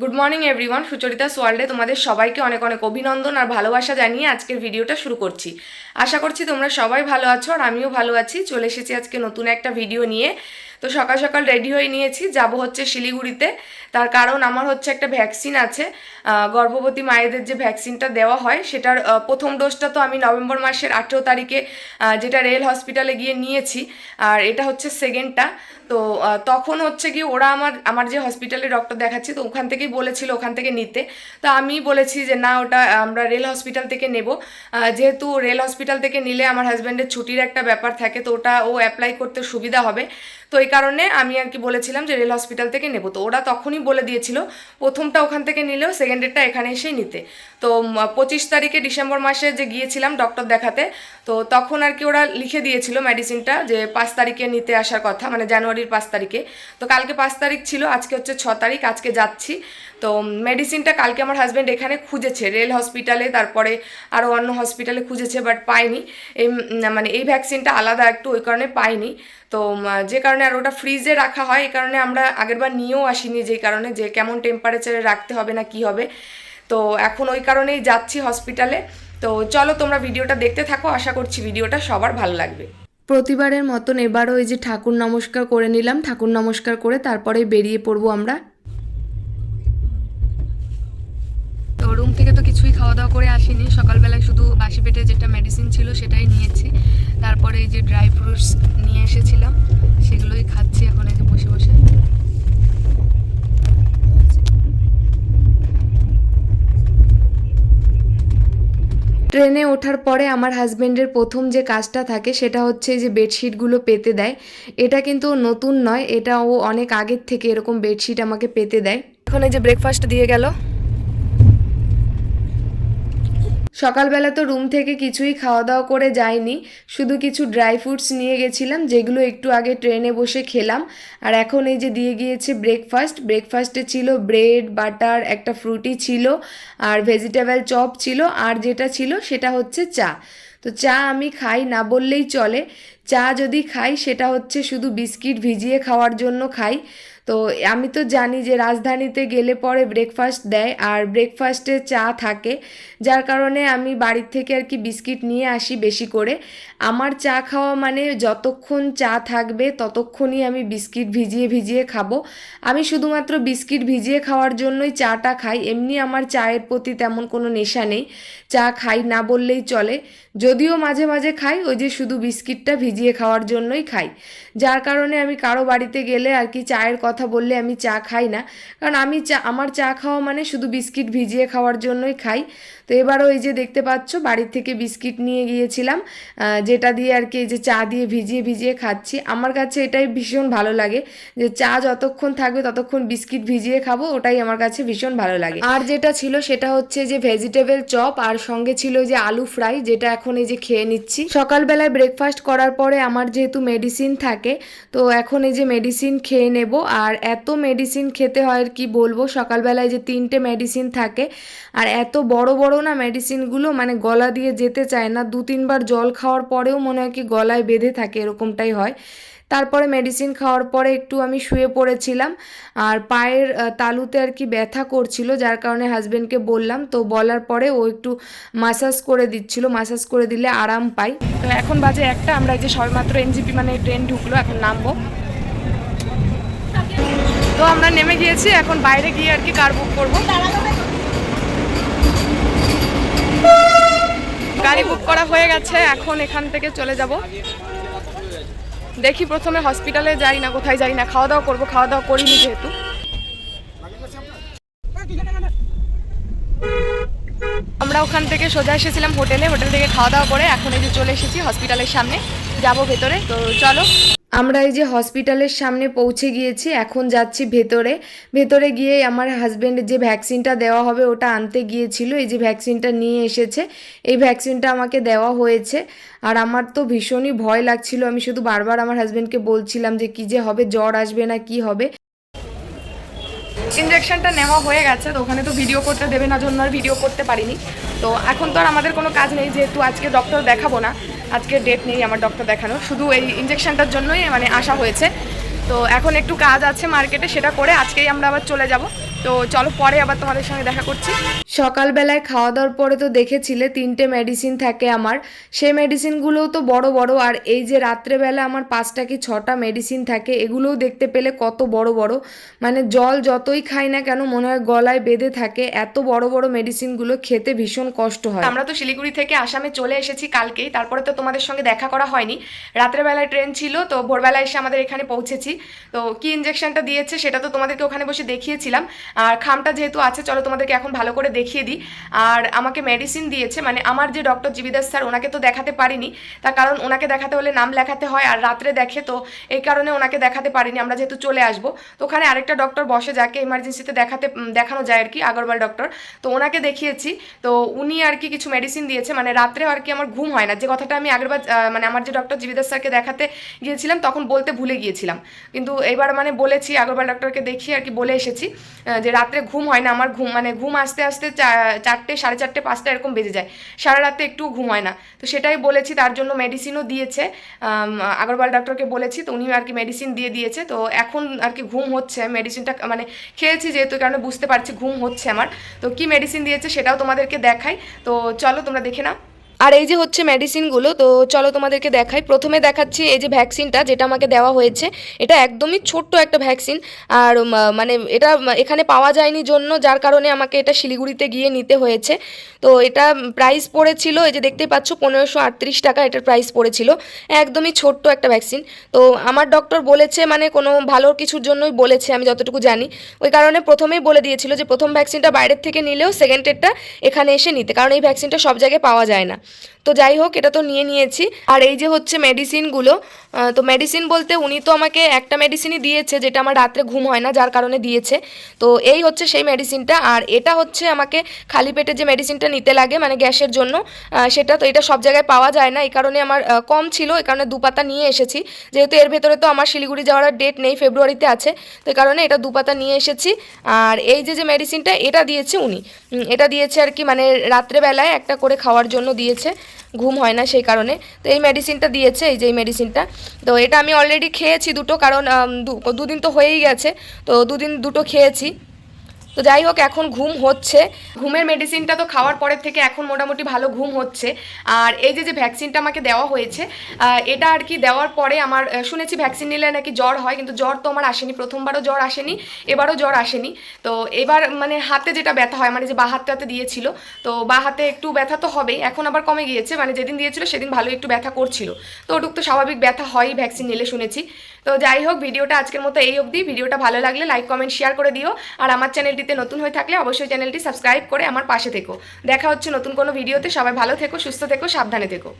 Good morning everyone Sucharita ওয়ার্ল্ডে তোমাদের সবাইকে অনেক অনেক অভিনন্দন আর ভালোবাসা জানিয়ে আজকের ভিডিওটা শুরু করছি। আশা করছি তোমরা সবাই ভালো আছো আর আমিও ভালো আছি। চলে এসেছি আজকে নতুন একটা ভিডিও নিয়ে। তো সকাল সকাল রেডি হয়ে নিয়েছি। যাব হচ্ছে শিলিগুড়িতে। তার কারণ আমার হচ্ছে একটা ভ্যাকসিন আছে। গর্ভবতী মায়েদের যে ভ্যাকসিনটা দেওয়া হয়, সেটার প্রথম ডোজটা তো আমি নভেম্বর মাসের আঠেরো তারিখে যেটা রেল হসপিটালে গিয়ে নিয়েছি। আর এটা হচ্ছে সেকেন্ডটা তো তখন হচ্ছে কি ওরা আমার আমার যে হসপিটালে ডক্টর দেখাচ্ছি, তো ওখান থেকেই বলেছিল ওখান থেকে নিতে। তো আমি বলেছি যে, না, ওটা আমরা রেল হসপিটাল থেকে নেব। যেহেতু রেল হসপিটাল থেকে নিলে আমার হাজব্যান্ডের ছুটির একটা ব্যাপার থাকে, তো ওটা ও অ্যাপ্লাই করতে সুবিধা হবে। তো এই কারণে আমি আর কি বলেছিলাম যে রেল হসপিটাল থেকে নেব। তো ওরা তখনই বলে দিয়েছিল, প্রথমটা ওখান থেকে নিলেও সেকেন্ডেরটা এখানে এসেই নিতে। তো পঁচিশ তারিখে ডিসেম্বর মাসে যে গিয়েছিলাম ডক্টর দেখাতে, তো তখন আর কি ওরা লিখে দিয়েছিল মেডিসিনটা যে পাঁচ তারিখে নিতে আসার কথা মানে জানুয়ারির পাঁচ তারিখে। তো কালকে পাঁচ তারিখ ছিল, আজকে হচ্ছে ছ তারিখ, আজকে যাচ্ছি। তো মেডিসিনটা কালকে আমার হাজব্যান্ড এখানে খুঁজেছে রেল হসপিটালে তারপরে আরও অন্য হসপিটালে খুঁজেছে বাট পায়নি এই মানে এই ভ্যাকসিনটা আলাদা একটু, ওই কারণে পাইনি। তো যে কারণে আর ওটা ফ্রিজে রাখা হয়, এই কারণে আমরা আগেরবার নিয়েও আসিনি যেই কারণে যে কেমন টেম্পারেচারে রাখতে হবে না কি হবে। তো এখন ওই কারণেই যাচ্ছি হসপিটালে তো চলো তোমরা ভিডিওটা দেখতে থাকো, আশা করছি ভিডিওটা সবার ভালো লাগবে। প্রতিবারের মতন এবারও এই যে ঠাকুর নমস্কার করে নিলাম, ঠাকুর নমস্কার করে তারপরে বেরিয়ে পড়ব আমরা তো রুম থেকে তো কিছুই খাওয়া দাওয়া করে আসিনি। সকালবেলায় শুধু বাসি পেটে যেটা মেডিসিন ছিল সেটাই নিয়েছি। তারপরে এই যে ড্রাই ফ্রুটস নিয়ে এসেছিলাম, সেগুলোই খাচ্ছি এখন এই যে বসে বসে। ট্রেনে ওঠার পরে আমার হাজব্যান্ডের প্রথম যে কাজটা থাকে, সেটা হচ্ছে যে বেডশিটগুলো পেতে দেয়। এটা কিন্তু নতুন নয় এটা ও অনেক আগের থেকে এরকম বেডশিট আমাকে পেতে দেয়। এখন এই যে ব্রেকফাস্ট দিয়ে গেল। সকালবেলা তো রুম থেকে কিছুই খাওয়া দাওয়া করে যাইনি, শুধু কিছু ড্রাই ফ্রুটস নিয়ে গেছিলাম, যেগুলো একটু আগে ট্রেনে বসে খেলাম। আর এখন এই যে দিয়ে গিয়েছে ব্রেকফাস্ট ব্রেকফাস্টে ছিল ব্রেড বাটার একটা ফ্রুটি ছিল, আর ভেজিটেবল চপ ছিল, আর যেটা ছিল সেটা হচ্ছে চা। তো চা আমি খাই না বললেই চলে, চা যদি খাই সেটা হচ্ছে শুধু বিস্কিট ভিজিয়ে খাওয়ার জন্য খাই। তো আমি তো জানি যে রাজধানীতে গেলে পরে ব্রেকফাস্ট দেয়, আর ব্রেকফাস্টে চা থাকে। যার কারণে আমি বাড়ির থেকে আর কি বিস্কিট নিয়ে আসি বেশি করে। আমার চা খাওয়া মানে যতক্ষণ চা থাকবে, ততক্ষণই আমি বিস্কিট ভিজিয়ে ভিজিয়ে খাব। আমি শুধুমাত্র বিস্কিট ভিজিয়ে খাওয়ার জন্যই চাটা খাই। এমনি আমার চায়ের প্রতি তেমন কোনো নেশা নেই। চা খাই না বললেই চলে। যদিও মাঝে মাঝে খাই, ওই যে শুধু বিস্কিটটা ভিজিয়ে খাওয়ার জন্যই খাই। যার কারণে আমি কারও বাড়িতে গেলে আর কি চায়ের কথা বললে আমি চা খাই না। কারণ আমি চা, আমার চা খাওয়া মানে শুধু বিস্কিট ভিজিয়ে খাওয়ার জন্যই খাই। তো এবারও এই যে দেখতে পাচ্ছ, বাড়ির থেকে বিস্কিট নিয়ে গিয়েছিলাম যেটা দিয়ে আর কি এই যে চা দিয়ে ভিজিয়ে ভিজিয়ে খাচ্ছি। আমার কাছে এটাই ভীষণ ভালো লাগে যে চা যতক্ষণ থাকবে ততক্ষণ বিস্কিট ভিজিয়ে খাব, ওটাই আমার কাছে ভীষণ ভালো লাগে। আর যেটা ছিল সেটা হচ্ছে যে ভেজিটেবল চপ আর সঙ্গে ছিল যে আলু ফ্রাই, যেটা এখন এই যে খেয়ে নিচ্ছি। সকালবেলায় ব্রেকফাস্ট করার পরে আমার যেহেতু মেডিসিন থাকে, তো এখন এই যে মেডিসিন খেয়ে নেব আর এত মেডিসিন খেতে হয় আর কি বলব? সকালবেলায় যে তিনটে মেডিসিন থাকে, আর এত বড় বড় না মেডিসিনগুলো মানে গলা দিয়ে যেতে চায় না। দু তিনবার জল খাওয়ার পরেও মনে হয় কি গলায় বেঁধে থাকে, এরকমটাই হয়। তারপরে মেডিসিন খাওয়ার পরে একটু আমি শুয়ে পড়েছিলাম, আর পায়ের তালুতে আর কি ব্যথা করছিল, যার কারণে হাজবেন্ডকে বললাম। তো বলার পরে ও একটু মাসাজ করে দিচ্ছিল মাসাজ করে দিলে আরাম পাই। তো এখন বাজে একটা, আমরা যে সবেমাত্র এনজিপি মানে ট্রেন ঢুকলো, এখন নামবো। আমরা নেমে গিয়েছি, এখন বাইরে গিয়ে আর কি কার বুক করব। গাড়ি বুক করা হয়ে গেছে, এখন এখান থেকে চলে যাব। দেখি প্রথমে হসপিটালে যাই না, কোথায় যাই না, খাওয়া দাওয়া করব, খাওয়া দাওয়া করিনি যেহেতু। আমরা ওখান থেকে সোজা এসেছিলাম হোটেলে, হোটেল থেকে খাওয়া দাওয়া করে এখন এই যে চলে এসেছি হসপিটালের সামনে, যাব ভেতরে। তো চলো। আমরা এই যে হসপিটালের সামনে পৌঁছে গিয়েছি, এখন যাচ্ছি ভেতরে। ভেতরে গিয়ে আমার হাজবেন্ডের যে ভ্যাকসিনটা দেওয়া হবে, ওটা আনতে গিয়েছিল। এই যে ভ্যাকসিনটা নিয়ে এসেছে, এই ভ্যাকসিনটা আমাকে দেওয়া হয়েছে। আর আমার তো ভীষণই ভয় লাগছিল। আমি শুধু বারবার আমার হাজব্যান্ডকে বলছিলাম যে কি যে হবে, জ্বর আসবে না, কি হবে। ইঞ্জেকশনটা নেওয়া হয়ে গেছে, তো ওখানে তো ভিডিও করতে দেবে না, জন্য আর ভিডিও করতে পারিনি। তো এখন তো আর আমাদের কোনো কাজ নেই, যেহেতু আজকে ডক্টর দেখাবো না। আজকে ডেট নেই আমার ডক্টর দেখানো শুধু এই ইঞ্জেকশনটার জন্যই মানে আসা হয়েছে। তো এখন একটু কাজ আছে মার্কেটে সেটা করে আজকেই আমরা আবার চলে যাব। তো চলো পরে আবার তোমাদের সঙ্গে দেখা করছি। সকালবেলায় খাওয়া দাওয়ার পরে তো দেখেছিলে তিনটে মেডিসিন থাকে আমার। সেই মেডিসিনগুলোও তো বড় বড়, আর এই যে রাত্রেবেলা আমার পাঁচটা কি ছটা মেডিসিন থাকে, এগুলোও দেখতে পেলে কত বড় বড়। মানে জল যতই খাই না কেন, মনে হয় গলায় বেঁধে থাকে, এত বড় বড় মেডিসিনগুলো খেতে ভীষণ কষ্ট হয়। আমরা তো শিলিগুড়ি থেকে আসামে চলে এসেছি কালকেই, তারপরে তো তোমাদের সঙ্গে দেখা করা হয়নি। রাত্রেবেলায় ট্রেন ছিল, তো ভোরবেলায় এসে আমাদের এখানে পৌঁছেছি। তো কি ইঞ্জেকশনটা দিয়েছে সেটা তো তোমাদেরকে ওখানে বসে দেখিয়েছিলাম। আর খামটা যেহেতু আছে, চলো তোমাদেরকে এখন ভালো করে দেখিয়ে দিই। আর আমাকে মেডিসিন দিয়েছে মানে আমার যে ডক্টর জীবিদাস স্যার, ওনাকে তো দেখাতে পারিনি। তার কারণ ওনাকে দেখাতে হলে নাম লেখাতে হয় আর রাত্রে দেখে, তো এই কারণে ওনাকে দেখাতে পারিনি, আমরা যেহেতু চলে আসব। তো ওখানে আরেকটা ডক্টর বসে যাকে ইমার্জেন্সিতে দেখাতে দেখানো যায় আর কি, আগরওয়াল ডক্টর তো ওনাকে দেখিয়েছি, তো উনি আর কি কিছু মেডিসিন দিয়েছে মানে রাত্রেও আর কি আমার ঘুম হয় না। যে কথাটা আমি আগেরবার মানে আমার যে ডক্টর জীবিদাস স্যারকে দেখাতে গিয়েছিলাম, তখন বলতে ভুলে গিয়েছিলাম। কিন্তু এবার মানে বলেছি, আগরওয়াল ডক্টরকে দেখিয়ে আর কি বলে এসেছি যে রাত্রে ঘুম হয় না, আমার ঘুম মানে ঘুম আসতে আসতে চারটে, সাড়ে চারটে, পাঁচটা এরকম বেজে যায়। সারা রাতে একটু ঘুমায় না। তো সেটাই বলেছি, তার জন্য মেডিসিনও দিয়েছে। আগরওয়াল ডাক্তারকে বলেছি, তো উনি আর কি মেডিসিন দিয়ে দিয়েছে। তো এখন আর কি ঘুম হচ্ছে মেডিসিনটা মানে খেয়েছি যেহেতু, কারণে বুঝতে পারছি ঘুম হচ্ছে আমার। তো কি মেডিসিন দিয়েছে সেটাও তোমাদেরকে দেখাই। তো চলো তোমরা দেখে নাও। আর এই যে হচ্ছে মেডিসিনগুলো তো চলো তোমাদেরকে দেখাই। প্রথমে দেখাচ্ছি এই যে ভ্যাকসিনটা যেটা আমাকে দেওয়া হয়েছে। এটা একদমই ছোট্ট একটা ভ্যাকসিন আর মানে এটা এখানে পাওয়া যায়নি জন্য, যার কারণে আমাকে এটা শিলিগুড়িতে গিয়ে নিতে হয়েছে। তো এটা প্রাইস পড়েছিল, এই যে দেখতেই পাচ্ছ, পনেরোশো আটত্রিশ টাকা এটার প্রাইস পড়েছিল। একদমই ছোট্ট একটা ভ্যাকসিন তো আমার ডক্টর বলেছে মানে কোনো ভালো কিছুর জন্যই বলেছে, আমি যতটুকু জানি। ওই কারণে প্রথমেই বলে দিয়েছিল যে, প্রথম ভ্যাকসিনটা বাইরের থেকে নিলেও সেকেন্ডেরটা এখানে এসে নিতে। কারণ এই ভ্যাকসিনটা সব জায়গায় পাওয়া যায় না। তো যাই হোক, এটা তো নিয়ে নিয়েছি। আর এই যে হচ্ছে মেডিসিনগুলো তো মেডিসিন বলতে উনি তো আমাকে একটা মেডিসিনই দিয়েছে, যেটা আমার রাত্রে ঘুম হয় না, যার কারণে দিয়েছে। তো এই হচ্ছে সেই মেডিসিনটা আর এটা হচ্ছে আমাকে খালি পেটে যে মেডিসিনটা নিতে লাগে মানে গ্যাসের জন্য সেটা তো এটা সব জায়গায় পাওয়া যায় না, এই কারণে আমার কম ছিল, এই কারণে দু পাতা নিয়ে এসেছি। যেহেতু এর ভেতরে তো আমার শিলিগুড়ি যাওয়ার ডেট নেই ফেব্রুয়ারিতে আছে, তো এই কারণে এটা দু পাতা নিয়ে এসেছি। আর এই যে যে মেডিসিনটা এটা দিয়েছে উনি। এটা দিয়েছে আর কি মানে রাত্রেবেলায় একটা করে খাওয়ার জন্য দিয়েছে, ঘুম হয় না সেই কারণে। তো এই মেডিসিনটা দিয়েছে, এই যে এই মেডিসিনটা তো এটা আমি অলরেডি খেয়েছি দুটো, কারণ দুদিন তো হয়েই গেছে। তো দুদিন দুটো খেয়েছি। তো যাই হোক, এখন ঘুম হচ্ছে। ঘুমের মেডিসিনটা তো খাওয়ার পরের থেকে এখন মোটামুটি ভালো ঘুম হচ্ছে। আর এই যে যে ভ্যাকসিনটা আমাকে দেওয়া হয়েছে এটা আর কি দেওয়ার পরে আমার শুনেছি ভ্যাকসিন নিলে নাকি জ্বর হয়, কিন্তু জ্বর তো আমার আসেনি। প্রথমবারও জ্বর আসেনি, এবারও জ্বর আসেনি। তো এবার মানে হাতে যেটা ব্যথা হয় মানে যে বা হাতটাতে দিয়েছিল, তো বা হাতে একটু ব্যথা তো হবেই। এখন আবার কমে গিয়েছে মানে যেদিন দিয়েছিল সেদিন ভালো একটু ব্যথা করছিল। তো ওটুক তো স্বাভাবিক ব্যথা হয়ই ভ্যাকসিন নিলে শুনেছি। তো যাই হোক, ভিডিওটা আজকের মতো এই অবধি। ভিডিওটা ভালো লাগলে লাইক কমেন্ট শেয়ার করে দিও। আর আমার চ্যানেলটিতে নতুন হয়ে থাকলে অবশ্যই চ্যানেলটি সাবস্ক্রাইব করে আমার পাশে থেকো। দেখা হচ্ছে নতুন কোনো ভিডিওতে। সবাই ভালো থেকো, সুস্থ থেকো, সাবধানে থেকো।